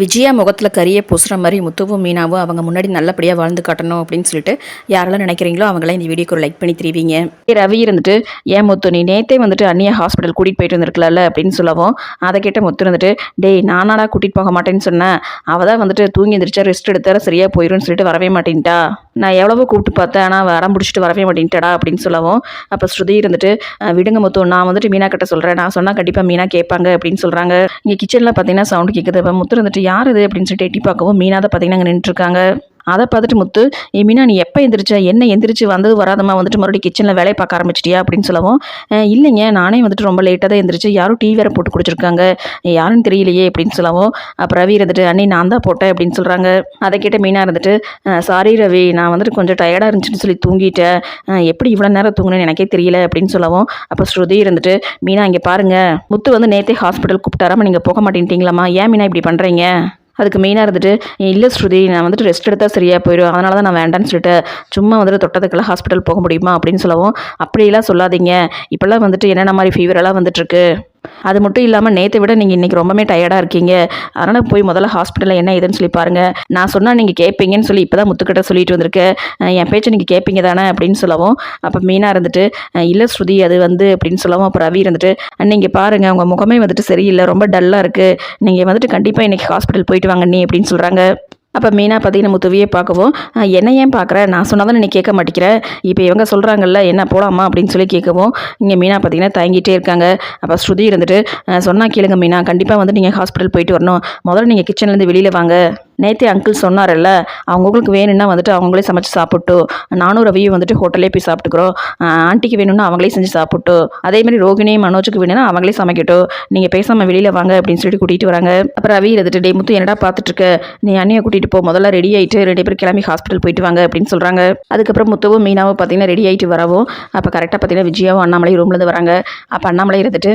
விஜயா முகத்தில் கரியை பூசுகிற மாதிரி முத்துவும் மீனாவும் அவங்க முன்னாடி நல்லபடியாக வாழ்ந்து காட்டணும் அப்படின்னு சொல்லிட்டு யாரெல்லாம் நினைக்கிறீங்களோ அவங்களாம் இந்த வீடியோக்கு ஒரு லைக் பண்ணி தெரிவிங்க. ரவி இருந்துட்டு ஏன் முத்து நீ நேத்தே வந்துட்டு அன்னியா ஹாஸ்பிட்டல் கூட்டிகிட்டு போயிட்டு வந்திருக்கலாம்ல? அப்படின்னு சொல்லவும் அதை கேட்ட முத்து வந்துட்டு டேய் நானாடா கூட்டிகிட்டு போக மாட்டேன்னு சொன்னேன். அவள் தான் வந்துட்டு தூங்கி எந்திரிச்சா ரெஸ்ட் எடுத்தார சரியாக போயிடும்னு சொல்லிட்டு வரவே மாட்டேன்ட்டா. நான் எவ்வளவோ கூப்பிட்டு பார்த்தேன். ஆனால் வரம் பிடிச்சிட்டு வரவே மாட்டேன்ட்டடா அப்படின்னு சொல்லவும். அப்போ ஸ்ருதி இருந்துட்டு விடுங்க முத்து நான் வந்துட்டு மீனா கிட்ட சொல்கிறேன் நான் சொன்னால் கண்டிப்பாக மீனா கேட்பாங்க அப்படின்னு சொல்கிறாங்க இங்கே கிச்சனில் பார்த்தீங்கன்னா சவுண்டு கேட்குது அப்போ முத்து இருந்துட்டு யார் இது? அப்படின்னு சொல்லிட்டு எட்டி பார்க்கவும் மீனா தான் பார்த்தீங்கன்னா அங்கே நின்றுருக்காங்க அதை பார்த்துட்டு முத்து மீனா நீ எப்போ எந்திரிச்ச? என்ன எந்திரிச்சு வந்தது வராதம்மா? வந்துட்டு மறுபடியும் கிச்சனில் வேலையை பார்க்க ஆரம்பிச்சிட்டியா? அப்படின்னு சொல்லவும் இல்லைங்க. நானே வந்துட்டு ரொம்ப லேட்டாக தான் எந்திரிச்சு. யாரும் டீ வேறு போட்டு குடிச்சிருக்காங்க. யாருன்னு தெரியலையே. அப்படின்னு சொல்லவும் அப்புறம் ரவி இருந்துட்டு அண்ணி நான் தான் போட்டேன். அப்படின்னு சொல்கிறாங்க அதை கேட்ட மீனா இருந்துட்டு சாரி ரவி. நான் வந்துட்டு கொஞ்சம் டயர்டாக இருந்துச்சுன்னு சொல்லி தூங்கிட்டேன். எப்படி இவ்வளோ நேரம் தூங்கினேன்னு எனக்கே தெரியல. அப்படின்னு சொல்லவும் அப்போ ஸ்ருதி இருந்துட்டு மீனா இங்கே பாருங்கள் முத்து வந்து நேற்றே ஹாஸ்பிட்டல் கூப்பிட்டாராமல் நீங்கள் போக மாட்டேன்ட்டீங்களாம்மா. ஏன் மீனா இப்படி பண்ணுறீங்க அதுக்கு மெயினாக இருந்துட்டு இல்லை ஸ்ருதி நான் வந்துட்டு ரெஸ்ட் எடுத்தால் சரியாக போயிடும் அதனால தான் நான் வேண்டான்னு சொல்லிட்டு சும்மா வந்துட்டு தொட்டதுக்கெல்லாம் ஹாஸ்பிட்டல் போக முடியுமா? அப்படின்னு சொல்லவும் அப்படியெல்லாம் சொல்லாதீங்க. இப்போல்லாம் வந்துட்டு என்னென்ன மாதிரி ஃபீவரெல்லாம் வந்துட்டுருக்கு அது மட்டும் இல்லாமல் நேற்றை விட நீங்கள் இன்றைக்கி ரொம்பவே டயர்டாக இருக்கீங்க. அதனால் போய் முதல்ல ஹாஸ்பிட்டலில் என்ன ஏதுன்னு சொல்லி பாருங்கள் நான் சொன்னால் நீங்கள் கேட்பீங்கன்னு சொல்லி இப்போ தான் முத்துக்கிட்ட சொல்லிட்டு வந்திருக்கேன். என் பேச்சை நீங்கள் கேட்பீங்க தானே அப்படின்னு சொல்லவும் அப்போ மீனாக இருந்துட்டு இல்லை ஸ்ருதி அது வந்து அப்படின்னு சொல்லவும் அப்புறம் ரவி இருந்துட்டு நீங்கள் பாருங்கள் உங்கள் முகமே வந்துட்டு சரியில்லை ரொம்ப டல்லாக இருக்குது நீங்கள் வந்துட்டு கண்டிப்பாக இன்றைக்கி ஹாஸ்பிட்டல் போயிட்டு வாங்க நீ அப்படின்னு சொல்கிறாங்க அப்போ மெயினாக பார்த்தீங்கன்னா முத்துவியை பார்க்கவும் என்ன ஏன் பார்க்குற? நான் சொன்னால் தானே நீ கேட்க மாட்டேங்கிற? இப்போ இவங்க சொல்கிறாங்கல்ல என்ன போலாமா? அப்படின்னு சொல்லி கேட்கவும் இங்கே மீனா பார்த்தீங்கன்னா தயங்கிட்டே இருக்காங்க. அப்போ ஸ்ருதி இருந்துட்டு சொன்னால் கேளுங்க மீனா கண்டிப்பாக வந்து நீங்கள் ஹாஸ்பிட்டல் போயிட்டு வரணும். முதல்ல நீங்கள் கிச்சன்லேருந்து வெளியில் வாங்க. நேற்றே அங்கிள் சொன்னார்ல அவங்களுக்கு வேணும்னா வந்துட்டு அவங்களே சமைச்சு சாப்பிட்டு நானும் ரவியும் வந்துட்டு ஹோட்டலே போய் சாப்பிட்டுக்கிறோம். ஆண்டிக்கு வேணும்னா அவங்களே செஞ்சு சாப்பிட்டு அதே மாதிரி ரோகிணி மனோஜுக்கு வேணும்னா அவங்களே சமைக்கட்டும். நீங்கள் பேசாமல் வெளியில் வாங்க அப்படின்னு சொல்லிட்டு கூட்டிகிட்டு வராங்க. அப்புறம் ரவி இருந்துட்டு டே முத்து என்னடா பார்த்துட்டு இருக்க நீ அண்ணியை கூட்டிகிட்டு போ முதல்ல ரெடி ஆகிட்டு ரெண்டு பேரும் கிளம்பி ஹாஸ்பிட்டல் போயிட்டு வாங்க அப்படின்னு சொல்கிறாங்க அதுக்கப்புறம் முத்துவும் மீனாவும் பார்த்தீங்கன்னா ரெடி ஆகிட்டு வரவும் அப்போ கரெக்டாக பார்த்தீங்கன்னா விஜயாவும் அண்ணாமலை ரூம்லேருந்து வராங்க. அப்போ அண்ணாமலை இருந்துட்டு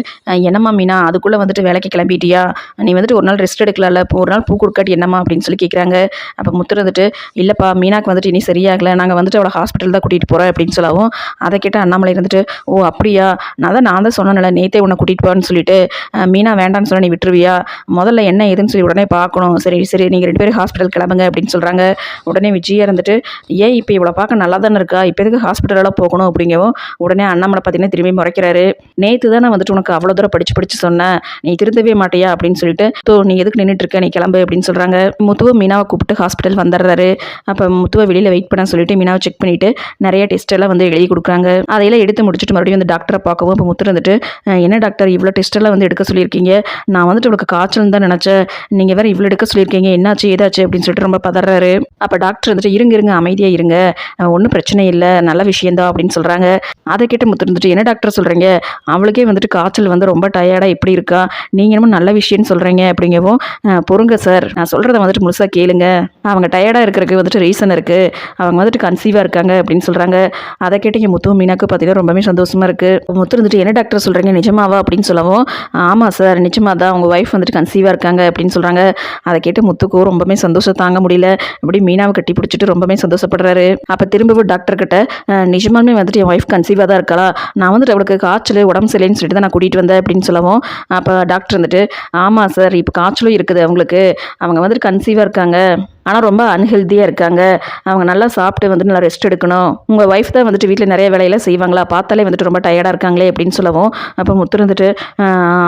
என்னம்மா மீனா அதுக்குள்ளே வந்துட்டு வேலைக்கு கிளம்பிட்டியா? நீ வந்துட்டு ஒரு நாள் ரெஸ்ட் எடுக்கலாம்ல ஒரு நாள் பூ கொடுக்காட்டி என்னம்மா? அப்படின்னு சொல்லி கேட்குறாங்க அப்போ முத்து வந்துட்டு இல்லைப்பா மீனாக்கு வந்துட்டு இனி சரியாகலை. நாங்கள் வந்துட்டு அவளை ஹாஸ்பிட்டல் தான் கூட்டிகிட்டு போகிறோம் அப்படின்னு சொல்லவும் அதை கேட்ட அண்ணாமலை இருந்துட்டு ஓ அப்படியா? நான் தான் நான் தான் சொன்னேன்ல நேத்தே உன்னை கூட்டிகிட்டு போன்னு சொல்லிட்டு. மீனா வேண்டான்னு சொன்ன நீ விட்டுருவியா? முதல்ல என்ன ஏதுன்னு சொல்லி உடனே பார்க்கணும். சரி சரி நீங்கள் ரெண்டு பேரும் ஹாஸ்பிட்டல் கிளம்புங்க அப்படின்னு சொல்கிறாங்க உடனே விஜயா இருந்துட்டு ஏன் இப்போ இவ்வளோ பார்க்க நல்லா தானே இருக்கா? இப்போ எதுக்கு ஹாஸ்பிட்டலெல்லாம் போகணும்? அப்படிங்கவும் உடனே அண்ணாமலை பார்த்தீங்கன்னா திரும்பி முறைக்கிறாரு. நேற்று தானே வந்துட்டு உனக்கு அவ்வளோ தூரம் படிச்சு படிச்சு சொன்னேன் நீ திருந்தவே மாட்டியா? அப்படின்னு சொல்லிட்டு தோ நீ எதுக்கு நின்றுட்டு இருக்க? நீ கிளம்பு அப்படின்னு சொல்கிறாங்க முத்துவை மீனாவை கூப்பிட்டு ஹாஸ்பிட்டல் வந்துடுறாரு. அப்போ முத்துவை வெளியில் வெயிட் பண்ண சொல்லிட்டு மீனாவை செக் பண்ணிவிட்டு நிறைய டெஸ்ட் எல்லாம் வந்து எழுதி கொடுக்குறாங்க. அதையெல்லாம் எடுத்து முடிச்சுட்டு மறுபடியும் வந்து டாக்டரை பார்க்கவும். இப்போ முத்து இருந்துட்டு என்ன டாக்டர் இவ்வளோ டெஸ்ட்டெல்லாம் வந்து எடுக்க சொல்லியிருக்கீங்க? நான் வந்துட்டு இவளுக்கு காய்ச்சல் தான் நினச்சேன். நீங்கள் வேறு இவ்வளோ எடுக்க சொல்லியிருக்கீங்க. என்னாச்சு? ஏதாச்சு? அப்படின்னு சொல்லிட்டு ரொம்ப பதறாரு. அப்போ டாக்டர் வந்துட்டு இருங்க இருங்க அமைதியாக இருங்க. ஒன்றும் பிரச்சனை இல்லை. நல்ல விஷயந்தான் அப்படின்னு சொல்கிறாங்க அதை கேட்டு முத்து இருந்துட்டு என்ன டாக்டர் சொல்கிறீங்க அவளுக்கே வந்துட்டு காய்ச்சல் வந்து ரொம்ப டயர்டாக எப்படி இருக்கா? நீங்கள் என்னமோ நல்ல விஷயம்னு சொல்கிறீங்க அப்படிங்கவும் பொறுங்க சார் நான் சொல்கிறத வந்துட்டு முழுசாக கேளுங்க. அவங்க டயர்டாக இருக்கிறதுக்கு வந்துட்டு ரீசன் இருக்குது அவங்க வந்துட்டு கன்சீவாக இருக்காங்க அப்படின்னு சொல்கிறாங்க அதை கேட்டு என் முத்து மீனாக்கு பார்த்தீங்கன்னா ரொம்பவே சந்தோஷமாக இருக்குது முத்து இருந்துட்டு என்ன டாக்டர் சொல்கிறீங்க நிஜமாவா? அப்படின்னு சொல்லவும் ஆமாம் சார் நிஜமாக தான். அவங்க ஒய்ஃப் வந்துட்டு கன்சீவாக இருக்காங்க. அப்படின்னு சொல்கிறாங்க அதை கேட்டு முத்துக்கும் ரொம்பவே சந்தோஷம் தாங்க முடியல. அப்படி மீனாவை கட்டி பிடிச்சிட்டு ரொம்பவே சந்தோஷப்படுறாரு. அப்போ திரும்பவும் டாக்டர்கிட்ட நிஜமாலுமே வந்துட்டு என் ஒய்ஃப் கன்சீவாக தான் இருக்கலாம் நான் வந்துட்டு அவளுக்கு காய்ச்சல் உடம்பு சரியில்லைன்னு சொல்லிட்டு தான் நான் கூட்டிகிட்டு வந்தேன். அப்படின்னு சொல்லவும் அப்போ டாக்டர் வந்துட்டு ஆமாம் சார் இப்போ காய்ச்சலும் இருக்குது அவங்களுக்கு. அவங்க வந்துட்டு இருக்காங்க ஆனால் ரொம்ப அன்ஹெல்த்தியாக இருக்காங்க. அவங்க நல்லா சாப்பிட்டு வந்துட்டு நல்லா ரெஸ்ட் எடுக்கணும். உங்கள் ஒய்ஃப் தான் வந்துட்டு வீட்டில் நிறைய வேலையெல்லாம் செய்வாங்களா? பார்த்தாலே வந்துட்டு ரொம்ப டயர்டாக இருக்காங்களே அப்படின்னு சொல்லவும் அப்போ முத்து இருந்துட்டு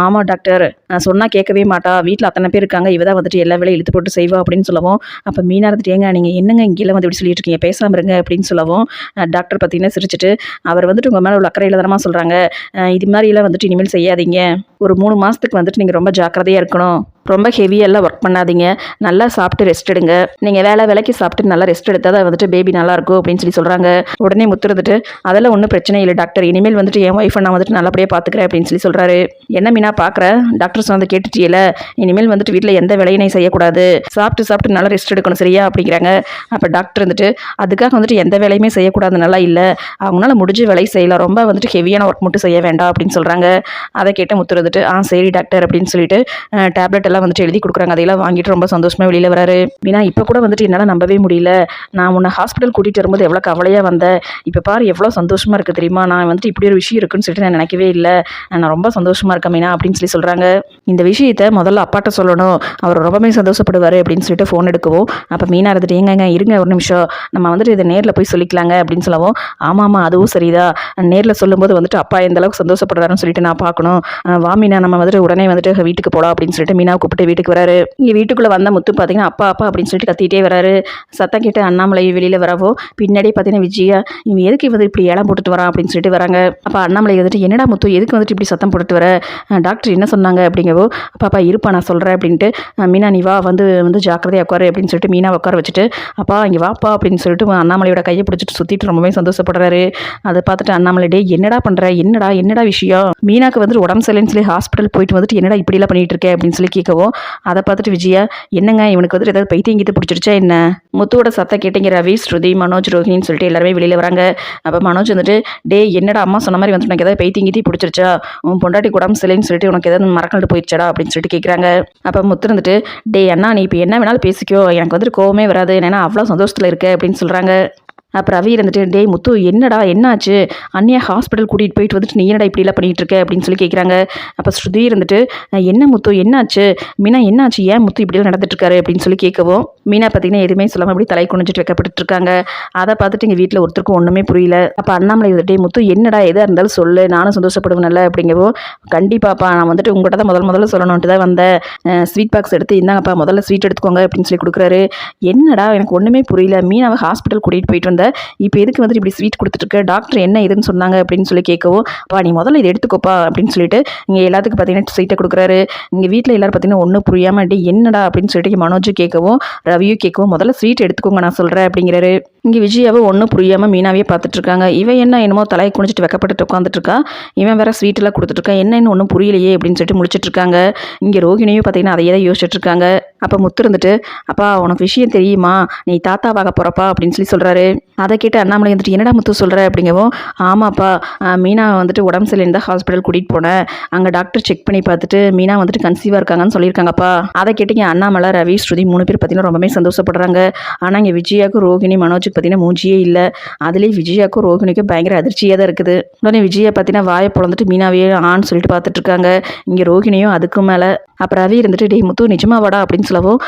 ஆமாம் டாக்டர் நான் சொன்னால் கேட்கவே மாட்டா. வீட்டில் அத்தனை பேர் இருக்காங்க. இவ தான் வந்துட்டு எல்லா வேலையும் இழுத்து போட்டு செய்வா. அப்படின்னு சொல்லவும் அப்போ மீனா இருந்துட்டு ஏங்க நீங்கள் என்னங்க இங்கேலாம் வந்து இப்படி சொல்லிட்டு இருக்கீங்க? பேசாமல் இருங்க. அப்படின்னு சொல்லவும் டாக்டர் பார்த்தீங்கன்னா சிரிச்சிட்டு அவர் வந்துட்டு உங்கள் மேலே உள்ள அக்கறையில் தானமா சொல்கிறாங்க இது மாதிரிலாம் வந்துட்டு இனிமேல் செய்யாதீங்க. ஒரு மூணு மாதத்துக்கு வந்துட்டு நீங்கள் ரொம்ப ஜாக்கிரதையாக இருக்கணும். ரொம்ப ஹெவியெல்லாம் ஒர்க் பண்ணாதீங்க. நல்லா சாப்பிட்டு ரெஸ்ட் எடுங்க. நீங்கள் வேலை வேலைக்கு சாப்பிட்டு நல்லா ரெஸ்ட் எடுத்தால் தான் வந்துட்டு பேபி நல்லா இருக்கும் அப்படின்னு சொல்லி சொல்கிறாங்க உடனே முத்துறதுட்டு அதெல்லாம் ஒன்றும் பிரச்சனை இல்லை டாக்டர் இனிமேல் வந்துட்டு என் ஒய்ஃபை நான் வந்துட்டு நல்லபடியாக பார்த்துக்கிறேன் அப்படின்னு சொல்லி சொல்கிறாரு என்ன மீனா பார்க்குற டாக்டர் சொன்னதை கேட்டுட்டியில இனிமேல் வந்துட்டு வீட்டில் எந்த வேலையினையும் செய்யக்கூடாது. சாப்பிட்டு சாப்பிட்டு நல்லா ரெஸ்ட் எடுக்கணும் சரியா? அப்படிங்கிறாங்க. அப்போ டாக்டர் வந்துட்டு அதுக்காக வந்துட்டு எந்த வேலையுமே செய்யக்கூடாது நல்லா இல்லை. அவங்களால முடிஞ்ச வேலையை செய்யலாம் ரொம்ப வந்துட்டு ஹெவியான ஒர்க் மட்டும் செய்ய வேண்டாம் அப்படின்னு சொல்கிறாங்க அதை கேட்ட முத்து வந்துட்டு ஆ சரி டாக்டர் அப்படின்னு சொல்லிட்டு டேப்லெட் எல்லாம் வந்துட்டு எழுதி கொடுக்குறாங்க. அதையெல்லாம் வாங்கிட்டு ரொம்ப சந்தோஷமாக வெளியில் வராரு. மீனா இப்போ கூட வந்துட்டு என்னால் நம்பவே முடியல. நான் உன்னை ஹாஸ்பிட்டல் கூட்டிகிட்டு வரும்போது எவ்வளோ கவலையாக வந்தேன். இப்போ பாரு எவ்வளோ சந்தோஷமாக இருக்குது தெரியுமா? நான் வந்துட்டு இப்படி ஒரு விஷயம் இருக்குன்னு சொல்லிட்டு நான் நினைக்கவே இல்லை. நான் ரொம்ப சந்தோஷமாக இருக்க மீனா அப்படின்னு சொல்லி சொல்கிறாங்க இந்த விஷயத்த முதல்ல அப்பாட்ட சொல்லணும். அவர் ரொம்பவே சந்தோஷப்படுவார் அப்படின்னு சொல்லிட்டு ஃபோன் எடுக்கவும் அப்போ மீனா இருந்துட்டு ஏங்கங்க இருங்க ஒரு நிமிஷம். நம்ம வந்துட்டு இதை நேரில் போய் சொல்லிக்கலாங்க அப்படின்னு சொல்லவும் ஆமாம் ஆமாம் அதுவும் சரிதான் நேரில் சொல்லும்போது வந்துட்டு அப்பா எந்த அளவுக்கு சந்தோஷப்படுறாருன்னு சொல்லிட்டு நான் பார்க்கணும். வா மீனா நம்ம வந்துட்டு உடனே வந்துட்டு வீட்டுக்கு போகலாம் அப்படின்னு சொல்லிட்டு மீனா கூப்பிட்டு வீட்டுக்கு வராரு. இங்கே வீட்டுக்குள்ளே வந்த முத்து பார்த்தீங்கன்னா அப்பா அப்பா அப்படின்னு சொல்லிட்டு கத்திட்டே வராரு. சத்தம் கேட்டு அண்ணாமலை வெளியில் வரவோ பின்னாடி பார்த்தீங்கன்னா விஜயா இவன் எதுக்கு வந்து இப்படி ஏழம் போட்டுட்டு வரான்? அப்படின்னு சொல்லிட்டு வராங்க. அப்போ அண்ணாமலை வந்துட்டு என்னடா முத்து எதுக்கு வந்துட்டு இப்படி சத்தம் போட்டுட்டு வர? டாக்டர் என்ன சொன்னாங்க அப்படிங்கவோ பாப்பா இருப்பா நான் சொல்கிறேன் அப்படின்ட்டு மீனா நீ வா வந்து வந்து ஜாக்கிரதையாக உட்காரு அப்படின்னு சொல்லிட்டு மீனா உட்கார வச்சுட்டு அப்பா இங்கே வாப்பா அப்படின்னு சொல்லிட்டு அண்ணாமலையோட கையை பிடிச்சிட்டு சுற்றிட்டு ரொம்பவே சந்தோஷப்படுறாரு. அதை பார்த்துட்டு அண்ணாமலை டே என்னடா பண்ணுற என்னடா என்னடா விஷயம்? மீனாக்கு வந்துட்டு உடம்பு சரியில்லைன்னு சொல்லி ஹாஸ்பிட்டல் போயிட்டு வந்துட்டு என்னடா இப்படிலாம் பண்ணிட்டு இருக்கேன் அப்படின்னு சொல்லி கேட்கவும் அதை பார்த்துட்டு விஜயா என்னங்க இவனுக்கு வந்துட்டு ஏதாவது பைத்தியம் கீத்து பிடிச்சிருச்சா என்ன? முத்துவோட சத்தம் கேட்டீங்க ரவி ஸ்ருதி மனோஜ் ரோஹினின்னு சொல்லிட்டு எல்லாருமே வெளியில் வராங்க. அப்போ மனோஜ் வந்துட்டு டே என்னடா அம்மா சொன்ன மாதிரி வந்துட்டு எனக்கு ஏதாவது பைத்தியம் கீத்தி பிடிச்சிருச்சா உன் பொண்டாட்டி உடம்பு சிலைன்னு சொல்லிட்டு உனக்கு ஏதாவது மறக்கண்டு போயிடுச்சடா அப்படின்னு சொல்லிட்டு கேட்குறாங்க அப்போ முத்து இருந்துட்டு டே அண்ணா நீ இப்போ என்ன வேணாலும் பேசிக்கோ. எனக்கு வந்துட்டு கோவமே வராது. ஏன்னா அவ்வளோ சந்தோஷத்தில் இருக்க? அப்படின்னு சொல்கிறாங்க அப்புறம் ரவி இருந்துட்டு டேய் முத்து என்னடா என்னாச்சு? அண்ணியா ஹாஸ்பிட்டல் கூட்டிகிட்டு போயிட்டு வந்துட்டு நீ என்னடா இப்படிலாம் பண்ணிகிட்டு இருக்க? அப்படின்னு சொல்லி கேட்குறாங்க அப்போ ஸ்ருதி இருந்துட்டு என்ன முத்து என்னாச்சு? மீனா என்னாச்சு? ஏன் முத்து இப்படிலாம் நடந்துட்டுருக்காரு அப்படின்னு சொல்லி கேட்கவும் மீனா பார்த்தீங்கன்னா எதுவுமே சொல்லாமல் அப்படி தலை குனிஞ்சிட்டு வைக்கப்பட்டுருக்காங்க அதை பார்த்துட்டு எங்கள் வீட்டில் ஒருத்தருக்கும் ஒன்றுமே புரியல. அப்போ அண்ணாமலை டே முத்து என்னடா எதாக இருந்தாலும் சொல்லு. நானும் சந்தோஷப்படுவேன்ல அப்படிங்கவோ கண்டிப்பாப்பா நான் வந்துட்டு உங்கள்கிட்ட தான் முதல் முதல்ல சொல்லணுன்ட்டு தான் வந்தேன். ஸ்வீட் பாக்ஸ் எடுத்து இந்தாங்கப்பா முதல்ல ஸ்வீட் எடுத்துக்கோங்க அப்படின்னு சொல்லி கொடுக்குறாரு. என்னடா எனக்கு ஒன்றுமே புரியல. மீனாவை ஹாஸ்பிட்டல் கூட்டிகிட்டு போயிட்டு வந்தேன் இப்போ எதுக்கு வந்துட்டு இப்படி ஸ்வீட் கொடுத்துட்ருக்க? டாக்டர் என்ன இதுன்னு சொன்னாங்க? அப்படின்னு சொல்லி கேட்கவும் அப்பா நீ முதல்ல இதை எடுத்துக்கோப்பா. அப்படின்னு சொல்லிட்டு இங்கே எல்லாத்துக்கும் பார்த்தீங்கன்னா ஸ்வீட்டை கொடுக்குறாரு. இங்கே வீட்டில் எல்லாரும் பார்த்தீங்கன்னா ஒன்றும் புரியாமல் டே என்னடா? அப்படின்னு சொல்லிட்டு மனோஜ் கேட்கவும் ரவியும் கேட்கவும் முதல்ல ஸ்வீட் எடுத்துக்கோங்க நான் சொல்கிறேன் அப்படிங்கிறாரு. இங்கே விஜயாவை ஒன்றும் புரியாமல் மீனாவே பார்த்துட்டு இருக்காங்க இவன் என்ன என்னமோ தலையை குனிச்சிட்டு வெக்கப்பட்டு உட்காந்துட்டு இருக்கா இவன் வேற ஸ்வீட் எல்லாம் கொடுத்துட்டு இருக்கான் என்னன்னு ஒன்றும் புரியலையே அப்படின்னு சொல்லிட்டு முடிச்சிட்ருக்காங்க. இங்கே ரோகிணியும் பார்த்தீங்கன்னா அதையே தான் யோசிச்சுட்ருக்காங்க. அப்போ முத்து இருந்துட்டு அப்பா உனக்கு விஷயம் தெரியுமா? நீ தாத்தாவாக போகிறப்பா அப்படின்னு சொல்லி சொல்கிறாரு அதை கேட்டு அண்ணாமலை வந்துட்டு என்னடா முத்து சொல்கிற அப்படிங்கவும் ஆமாப்பா மீனா வந்துட்டு உடம்பு சரியில்லை தான் ஹாஸ்பிட்டல் கூட்டிகிட்டு போனேன். அங்கே டாக்டர் செக் பண்ணி பார்த்துட்டு மீனா வந்துட்டு கன்சீவாக இருக்காங்கன்னு சொல்லியிருக்காங்கப்பா. அதை கேட்டீங்க அண்ணாமலை ரவி ஸ்ருதி மூணு பேர் பார்த்தீங்கன்னா ரொம்பவே சந்தோஷப்படுறாங்க. ஆனால் இங்கே விஜயாவுக்கும் ரோகிணி மனோஜுக்கு பார்த்தீங்கன்னா மூஞ்சியே இல்லை. அதுலேயும் விஜயாவுக்கும் ரோகிணிக்கும் பயங்கர அதிர்ச்சியாக தான் இருக்குது. உடனே விஜயா பார்த்தீங்கன்னா வாயை பிறந்துட்டு மீனாவே ஆன்னு சொல்லிட்டு பார்த்துட்ருக்காங்க இங்கே ரோகிணியும் அதுக்கும் மேலே அப்புறம் ரவி இருந்துட்டு டேய் முத்து நிஜமாவாடா அப்படின்னு சொல்லவும்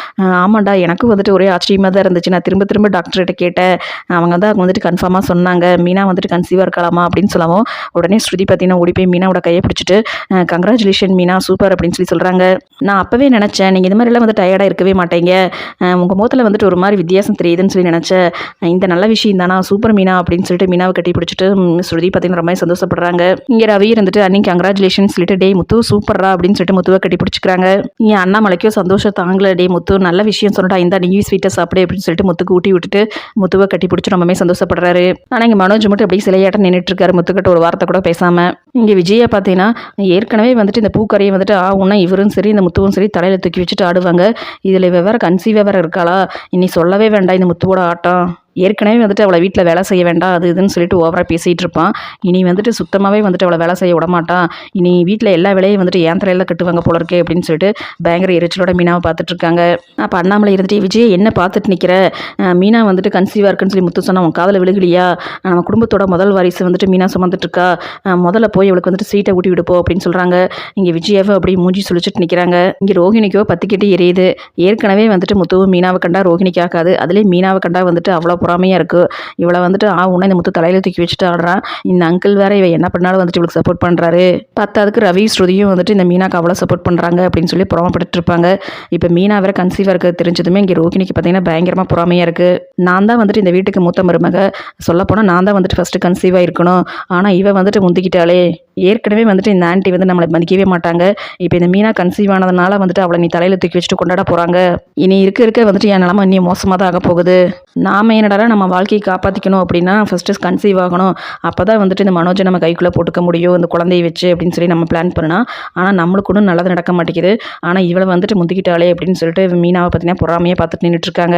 ஆமாண்டா எனக்கும் வந்துட்டு ஒரே ஆச்சரியமாக தான் இருந்துச்சு. நான் திரும்ப திரும்ப டாக்டர்கிட்ட கேட்டேன். அவங்க தான் வந்துட்டு கன்ஃபார்மாக சொன்னாங்க. மீனா வந்துட்டு கன்சீவாக இருக்கலாமா? அப்படின்னு சொல்லவும் உடனே ஸ்ருதி பார்த்தீங்கன்னா ஓடி போய் மீனாவோட கையை பிடிச்சிட்டு கங்க்ராச்சுலேஷன் மீனா சூப்பர் அப்படின்னு சொல்லி சொல்கிறாங்க நான் அப்போவே நினச்சேன் நீங்கள் இந்த மாதிரிலாம் வந்து டயர்டாக இருக்கவே மாட்டீங்க. உங்கள் முகத்தில் வந்துட்டு ஒரு மாதிரி வித்தியாசம் தெரியுதுன்னு சொல்லி நினச்சேன். இந்த நல்ல விஷயம் தானா சூப்பர் மீனா அப்படின்னு சொல்லிட்டு மீனாவை கட்டி பிடிச்சிட்டு ஸ்ருதி பார்த்தீங்கன்னா ரொம்ப சந்தோஷப்படுறாங்க. இங்கே ரவி இருந்துட்டு அன்னைக்கு கங்க்ராச்சுலேஷன் சொல்லிட்டு டேய் முத்து சூப்பரா அப்படின்னு சொல்லிட்டு முத்துவை கட்டி பிடிச்சிக்கிறாங்க. இங்கே அண்ணாமலைக்கும் சந்தோஷம் தாங்களடி டே முத்து நல்ல விஷயம் சொன்னடா. இந்த நீ ஸ்வீட்டை சாப்பிடு அப்படின்னு சொல்லிட்டு முத்துக்கு ஊட்டி விட்டுட்டு முத்துவை கட்டி பிடிச்சி ரொம்பவே சந்தோஷப்படுறாரு. ஆனால் இங்கே மனோஜ் மட்டும் அப்படியே சிலையாட்டம் நின்றுட்டு இருக்காரு முத்துக்கிட்ட ஒரு வார்த்தை கூட பேசாமல் இங்கே விஜயை பார்த்தீங்கன்னா ஏற்கனவே வந்துட்டு இந்த பூக்கரையை வந்துட்டு ஆ உன்னா இவரும் சரி இந்த முத்துவும் சரி தலையில் தூக்கி வச்சுட்டு ஆடுவாங்க. இதில் வெவ்வேறு கன்சீவ் வேறு இருக்காளா? இனி சொல்லவே வேண்டாம் இந்த முத்துவோட ஆட்டம். ஏற்கனவே வந்துட்டு அவளை வீட்டில் வேலை செய்ய வேண்டாம் அது இதுன்னு சொல்லிட்டு ஓவராக பேசிகிட்டு இருப்பான் இனி வந்துட்டு சுத்தமாகவே வந்துட்டு அவளை வேலை செய்ய விட மாட்டான் இனி வீட்டில் எல்லா வேலையும் வந்துட்டு ஏன் தலையில் கட்டுவாங்க போல இருக்கே அப்படின்னு சொல்லிட்டு பயங்கர எரிச்சலோட மீனாவை பார்த்துட்ருக்காங்க அப்போ அண்ணாமலை இருந்துட்டு விஜய் என்ன பார்த்துட்டு நிற்கிற மீனா வந்துட்டு கன்சீவாக இருக்குன்னு சொல்லி முத்து சொன்னால் உன் காதில் விழுகலையா? நம்ம குடும்பத்தோட முதல் வாரிசு வந்துட்டு மீனா சுமந்துட்டுருக்கா முதல்ல போய் அவளுக்கு வந்துட்டு சீட்டை ஊட்டி விடுப்போம் அப்படின்னு சொல்கிறாங்க இங்கே விஜயாவை அப்படியே மூஞ்சி சுழிச்சிட்டு நிற்கிறாங்க இங்கே ரோஹிணிக்கோ பத்திக்கிட்டு எரியுது. ஏற்கனவே வந்துட்டு முத்துவும் மீனாவை கண்டா ரோஹிணிக்கு ஆகாது. அதுலேயும் மீனாவை கண்டா வந்துட்டு அவ்வளோ பொறாமையாக இருக்குது இவளை வந்துட்டு ஆ உன்னை இந்த முத்து தலையில் தூக்கி வச்சுட்டு ஆடுறான் இந்த அங்கிள் வேற இவ என்ன பண்ணாலும் வந்துட்டு இவளுக்கு சப்போர்ட் பண்ணுறாரு பத்தாவதுக்கு ரவி ஸ்ருதியும் வந்துட்டு இந்த மீனாக்கு அவ்வளோ சப்போர்ட் பண்ணுறாங்க அப்படின்னு சொல்லி புறமப்பட்டு இருப்பாங்க. இப்போ மீனா வேற கன்சீவாக இருக்க தெரிஞ்சதுமே இங்கே ரோகிணிக்கு பார்த்தீங்கன்னா பயங்கரமாக பொறாமையாக இருக்குது நான் தான் வந்துட்டு இந்த வீட்டுக்கு மூத்த மருமக. சொல்லப்போனால் நான் தான் வந்துட்டு ஃபஸ்ட்டு கன்சீவாக இருக்கணும். ஆனால் இவன் வந்துட்டு முந்திக்கிட்டாளே. ஏற்கனவே வந்துட்டு இந்த ஆன்ட்டி வந்து நம்மளை மதிக்கவே மாட்டாங்க. இப்போ இந்த மீனா கன்சீவ் ஆனதுனால வந்துட்டு அவளை நீ தலையில் தூக்கி வச்சுட்டு கொண்டாட போகிறாங்க இனி இருக்க இருக்க வந்துட்டு என் நிலமை இனி மோசமாக தான் ஆக போகுது. நாம என்னடா நம்ம வாழ்க்கையை காப்பாற்றிக்கணும் அப்படின்னா ஃபஸ்ட்டு கன்சீவ் ஆகணும். அப்போ தான் வந்துட்டு இந்த மனோஜை நம்ம கைக்குள்ளே போட்டுக்க முடியும். இந்த குழந்தையை வச்சு அப்படின்னு சொல்லி நம்ம பிளான் பண்ணால் ஆனால் நம்மளுக்கு ஒன்றும் நல்லது நடக்க மாட்டேங்குது. ஆனால் இவளை வந்துட்டு முந்திக்கிட்டாளே அப்படின்னு சொல்லிட்டு மீனாவை பார்த்தீங்கன்னா பொறாமையாக பார்த்துட்டு நின்றுட்டு இருக்காங்க.